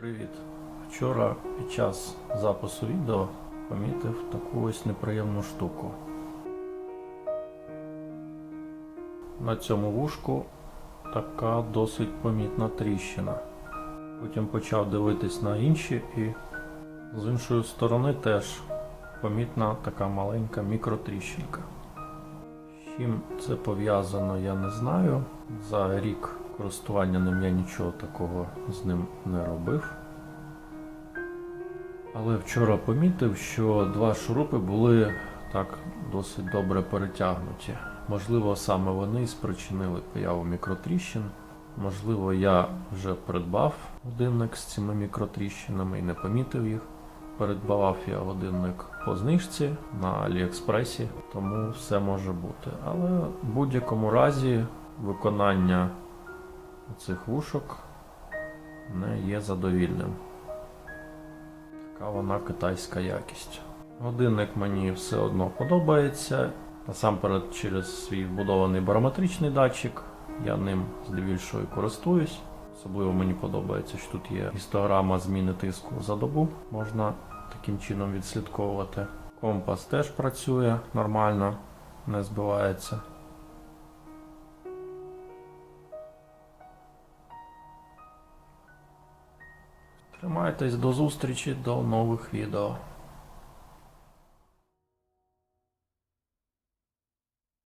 Привіт! Вчора під час запису відео помітив таку ось неприємну штуку. На цьому вушку така досить помітна тріщина. Потім почав дивитись на інші і з іншої сторони теж помітна така маленька мікротріщинка. З чим це пов'язано, я не знаю. За рік користування ним я нічого такого з ним не робив. Але вчора помітив, що два шурупи були так досить добре перетягнуті. Можливо, саме вони спричинили появу мікротріщин. Можливо, я вже придбав годинник з цими мікротріщинами і не помітив їх. Передбавав я годинник по знижці на Аліекспресі, тому все може бути. Але в будь-якому разі виконання цих вушок не є задовільним. Така вона китайська якість. Годинник мені все одно подобається. Насамперед через свій вбудований барометричний датчик. Я ним здебільшого і користуюсь. Особливо мені подобається, що тут є гістограма зміни тиску за добу. Можна таким чином відслідковувати. Компас теж працює нормально, не збивається. Тримайтесь до зустрічі до нових відео.